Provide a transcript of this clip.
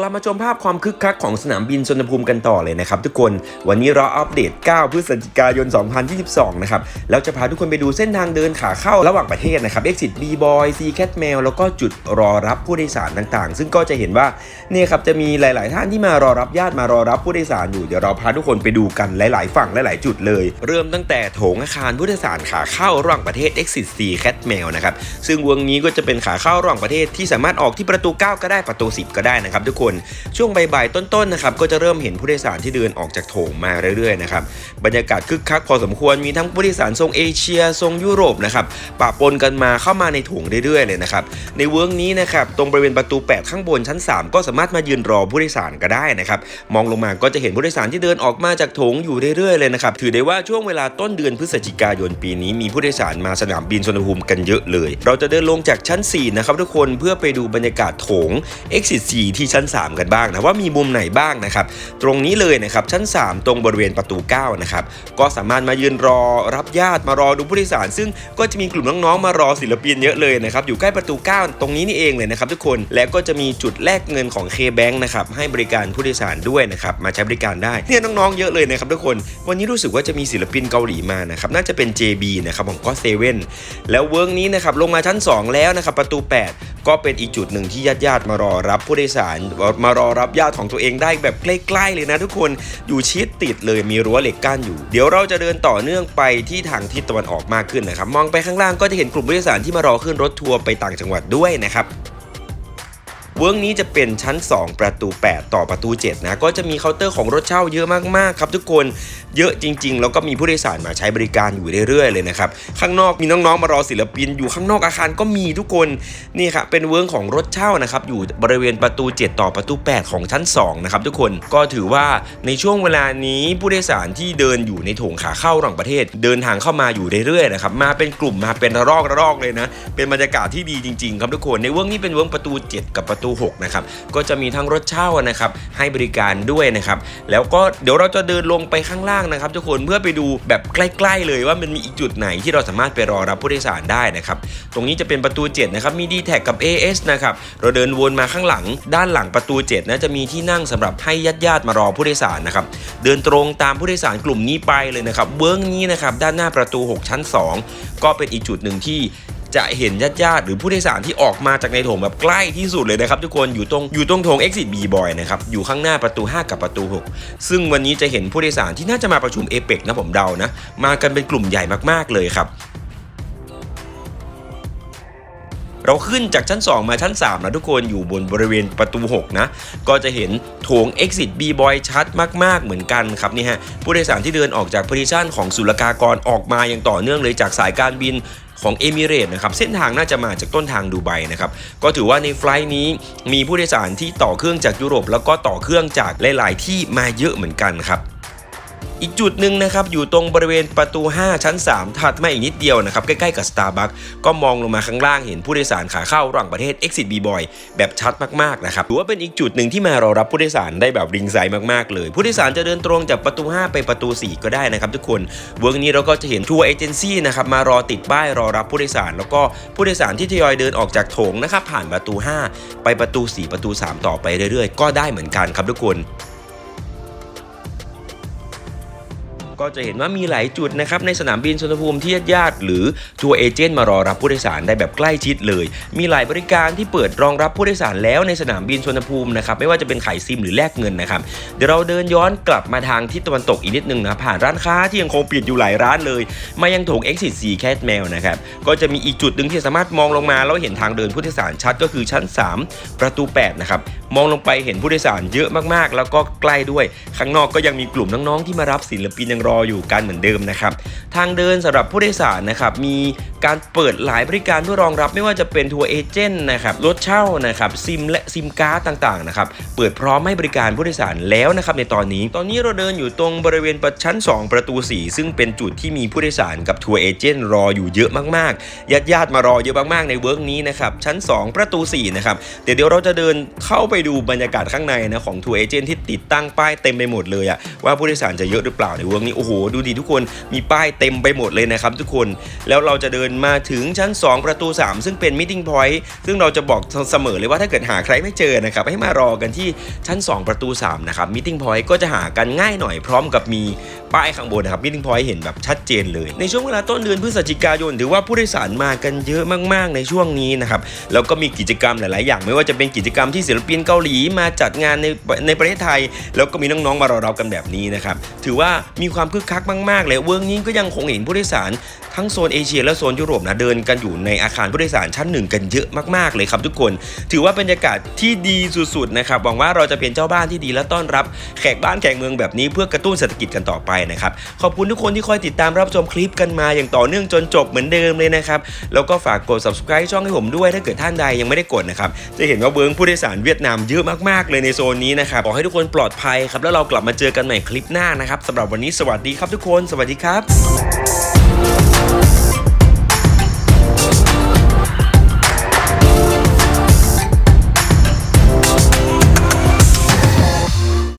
กลับมาชมภาพความคึกคักของสนามบินสุวรรณภูมิกันต่อเลยนะครับทุกคนวันนี้เราอัปเดต 9 พฤศจิกายน 2022 นะครับแล้วจะพาทุกคนไปดูเส้นทางเดินขาเข้าระหว่างประเทศนะครับ Exit B Boy C Cat Mail แล้วก็จุดรอรับผู้โดยสารต่างๆ ซึ่งก็จะเห็นว่าเนี่ยครับจะมีหลาย ๆ ท่านที่มารอรับญาติมารอรับผู้โดยสารอยู่เดี๋ยวเราพาทุกคนไปดูกันหลาย ๆ ฝั่งหลาย ๆ จุดเลย เริ่มตั้งแต่โถงอาคารผู้โดยสารขาเข้าระหว่างประเทศ Exit C Cat Mail นะครับซึ่งวงนี้ก็จะเป็นขาเข้าระหว่างประเทศที่สามารถออกที่ประตู 9 ก็ได้ประตู 10 ก็ได้นะครับทุกคนช่วงบ่ายๆต้นๆนะครับก็จะเริ่มเห็นผู้โดยสารที่เดินออกจากโถงมาเรื่อยๆนะครับบรรยากาศคึกคักพอสมควรมีทั้งผู้โดยสารทรงเอเชียทรงยุโรปนะครับปะปนกันมาเข้ามาในโถงเรื่อยๆเลยนะครับในเวิร์กนี้นะครับตรงบริเวณประตู 8 ข้างบนชั้น 3 ก็สามารถมายืนรอผู้โดยสารก็ได้นะครับมองลงมาก็จะเห็นผู้โดยสารที่เดินออกมาจากโถงอยู่เรื่อยๆเลยนะครับถือได้ว่าช่วงเวลาต้นเดือนพฤศจิกายนปีนี้มีผู้โดยสารมาสนามบินสุวรรณภูมิกันเยอะเลย เราจะเดินลงจากชั้น 4 นะครับทุกคนเพื่อไปดูบรรยากาศโถง Exit 4ที่ชั้น3 กันบ้างนะว่ามีมุมไหนบ้างนะครับตรงนี้เลยนะครับชั้น 3 ตรงบริเวณประตู9นะครับก็สามารถมายืนรอรับญาติมารอดูผู้โดยสาร ซึ่งก็จะมีกลุ่มน้องๆมารอศิลปินเยอะเลยนะครับอยู่ใกล้ประตู 9 ตรงนี้นี่เองเลยนะครับทุกคนและก็จะมีจุดแลกเงินของ K-Bank นะครับให้บริการผู้โดยสารด้วยนะครับมาใช้บริการได้เนี่ยน้องๆเยอะเลยนะครับทุกคนวันนี้รู้สึกว่าจะมีศิลปินเกาหลีมานะครับน่าจะเป็น JB นะครับของก็เซเว่นแล้วเวิร์กนี้นะครับลงมาชั้น 2 แล้วนะครับประตู 8 ก็เป็นอีกจุดหนึ่งที่ญาติๆมารอรับผู้โดยสารมารอรับญาติของตัวเองได้แบบใกล้ๆเลยนะทุกคนอยู่ชิดติดเลยมีรั้วเหล็กกั้นอยู่ เดี๋ยวเราจะเดินต่อเนื่องไปที่ทางทิศตะวันออกมากขึ้นนะครับ มองไปข้างล่างก็จะเห็นกลุ่มผู้โดยสารที่มารอขึ้นรถทัวร์ไปต่างจังหวัดด้วยนะครับเวิร์กนี้จะเป็นชั้น 2 ประ ตู 8 ต่อประตู7นะก็จะมีเคาน์เตอร์ของรถเช่าเยอะมากๆครับทุกคนเยอะจริง ๆ แล้วก็มีผู้โดยสารมาใช้บริการอยู่เรื่อยๆเลยนะครับข้างนอกมีน้องๆมารอศิลปิน อยู่ข้างนอกอาคารก็มีทุกคนนี่ครับเป็นเวิร์กของรถเช่านะครับอยู่บริเวณประตู 7 ต่อประตู 8 ของชั้น2นะครับทุกคนก็ถือว่าในช่วงเวลานี้ผู้โดยสารที่เดินอยู่ในโถงขาเข้าระหว่างประเทศ เดินทางเข้ามาอยู่เรื่อยๆนะครับมาเป็นกลุ่มมาเป็นระลอกระลอกเลยนะเป็นบรรยากาศที่ดีจริงๆ ครับทุกคนในเวิร์กนี้เป็นเวิร์กประตู 7 กับประตู6นะครับก็จะมีทั้งรถเช่านะครับให้บริการด้วยนะครับแล้วก็เดี๋ยวเราจะเดินลงไปข้างล่างนะครับทุกคนเพื่อไปดูแบบใกล้ๆเลยว่ามันมีอีกจุดไหนที่เราสามารถไปรอรับผู้โดยสารได้นะครับตรงนี้จะเป็นประตู7นะครับมี d t แทกับ AS นะครับเราเดินวนมาข้างหลัง ด้านหลังประตู7นะจะมีที่นั่งสำหรับให้ญาติๆมารอผู้โดยสารนะครับเดินตรงตามผู้โดยสารกลุ่มนี้ไปเลยนะครับเบื้องนี้นะครับด้านหน้าประตู 6 ชั้น 2 ก็เป็นอีกจุดหนึ่งที่ จะเห็นญาติญาติๆหรือผู้โดยสารที่ออกมาจากในโถงแบบใกล้ที่สุดเลยนะครับทุกคนอยู่ตรงอยู่ตรงโถง Exit B Boy นะครับอยู่ข้างหน้าประตู 5 กับประตู 6 ซึ่งวันนี้จะเห็นผู้โดยสารที่น่าจะมาประชุมเอเปกนะผมเดานะ มากันเป็นกลุ่มใหญ่มากๆเลยครับเราขึ้นจากชั้น 2 มาชั้น 3 นะทุกคนอยู่บนบริเวณประตู 6 นะ ก็จะเห็นโถง Exit B Boy ชัดมาก ๆ เหมือนกันครับนี่ฮะผู้โดยสารที่เดินออกจากพ i ิชันของศุลกากรออกมาอย่างต่อเนื่องเลยจากสายการบิน ของเอมิเรตนะครับเส้นทางน่าจะมาจากต้นทางดูไบนะครับก็ถือว่าในไฟล์นี้มีผู้โดยสารที่ต่อเครื่องจากยุโรป แล้วก็ต่อเครื่องจากหลาย ๆ ที่มาเยอะเหมือนกันครับ อีกจุดหนึ่งนะครับอยู่ตรงบริเวณประตู 5 ชั้น 3 ถัดมาอีกนิดเดียวนะครับ ใกล้ๆกับ Starbucks ก็มองลงมาข้างล่างเห็นผู้โดยสารขาเข้าระหว่างประเทศ Exit B Boy แบบชัดมากๆนะครับถือว่าเป็นอีกจุดหนึ่งที่มารอรับผู้โดยสารได้แบบริงไซด์มากๆเลย ผู้โดยสารจะเดินตรงจากประตู 5 ไปประตู 4 ก็ได้นะครับทุกคนเวิร์กนี้เราก็จะเห็นทัวร์เอเจนซี่นะครับมารอติดป้ายรอรับผู้โดยสาร แล้วก็ผู้โดยสารที่ทยอยเดินออกจากโถงนะครับผ่านประตู 5 ไปประตู 4 ประตู 3 ต่อไปเรื่อยๆ ก็ได้เหมือนกันครับทุกคน ก็จะเห็นว่ามีหลายจุดนะครับในสนามบินสุวรรณภูมิที่ญาติๆหรือทัวร์เอเจนต์มารอรับผู้โดยสารได้แบบใกล้ชิดเลย มีหลายบริการที่เปิดรองรับผู้โดยสารแล้วในสนามบินสุวรรณภูมินะครับไม่ว่าจะเป็นขายซิมหรือแลกเงินนะครับเดี๋ยวเราเดินย้อนกลับมาทางทิศตะวันตกอีกนิดนึงนะผ่านร้านค้าที่ยังคงปิดอยู่หลายร้านเลย มายังโถง Exit 4 Cat Mail นะครับก็จะมีอีกจุดหนึ่งที่สามารถมองลงมาแล้วเห็นทางเดินผู้โดยสารชัดก็คือชั้น 3 ประตู8นะครับมองลงไปเห็นผู้โดยสารเยอะมากๆ แล้วก็ใกล้ด้วยข้างนอกก็ยังมีกลุ่มน้องๆที่มารับศิลปินยังรออยู่กันเหมือนเดิมนะครับทางเดินสำหรับผู้โดยสารนะครับมีการเปิดหลายบริการเพื่อรองรับไม่ว่าจะเป็นทัวร์เอเจนต์นะครับรถเช่านะครับซิมและซิมการ์ดต่างๆนะครับเปิดพร้อมให้บริการผู้โดยสารแล้วนะครับในตอนนี้ ตอนนี้เราเดินอยู่ตรงบริเวณประชั้น 2 ประตู 4 ซึ่งเป็นจุดที่มีผู้โดยสารกับทัวร์เอเจนต์รออยู่เยอะมากๆญาติญาติๆมารอเยอะมากๆในเวิร์กนี้นะครับชั้น 2 ประตู 4 นะครับเดี๋ยวเดี๋ยวเราจะเดินเข้าไปดูบรรยากาศข้างในนะของทัวร์เอเจนต์ที่ติดตั้งป้ายเต็มไปหมดเลยอะว่าผู้โดยสารจะเยอะหรือเปล่าในเวิร์กนี้โอ้โหดูดิทุกคนมีป้ายเต็มไปหมดเลยนะครับทุกคนแล้วเราจะเดินมาถึงชั้น 2 ประตู 3 ซึ่งเป็น meeting point ซึ่งเราจะบอกเสมอเลยว่าถ้าเกิดหาใครไม่เจอนะครับให้มารอกันที่ชั้น 2 ประตู3นะครับ meeting point ก็จะหากันง่ายหน่อยพร้อมกับมีป้ายข้างบนนะครับ meeting point เห็นแบบชัดเจนเลย ในช่วงเวลาต้นเดือนพฤศจิกายนถือว่าผู้โดยสารมากันเยอะมาก ๆ ในช่วงนี้นะครับแล้วก็มีกิจกรรมหลาย ๆ อย่าง ไม่ว่าจะเป็นกิจกรรมที่ศิลปินเกาหลีมาจัดงานในในประเทศไทย แล้วก็มีน้อง ๆ มารอรับกันแบบนี้นะครับถือว่ามีความคึกคักมากๆเลยเวิร์กนี้ก็ยังคงเห็นผู้โดยสารทั้งโซนเอเชียและโซนยุโรปนะเดินกันอยู่ในอาคารผู้โดยสารชั้นหนึ่งกันเยอะมากๆเลยครับทุกคน ถือว่าบรรยากาศที่ดีสุดๆนะครับหวังว่าเราจะเป็นเจ้าบ้านที่ดีและต้อนรับแขกบ้านแขกเมืองแบบนี้เพื่อกระตุ้นเศรษฐกิจกันต่อไปนะครับขอบคุณทุกคนที่คอยติดตามรับชมคลิปกันมาอย่างต่อเนื่องจนจบเหมือนเดิมเลยนะครับแล้วก็ฝากกด subscribe ช่องให้ผมด้วยถ้าเกิดท่านใดยังไม่ได้กดนะครับจะเห็นว่าเบิร์งผู้โดยสารเวียดนามเยอะมากๆ เลยในโซนนี้นะครับขอให้ทุกคนปลอดภัยครับแล้วเรากลับมาเจอกันใหม่คลิปหน้านะครับสำหรับวันนี้สวัสดีครับทุกคน สวัสดีครับ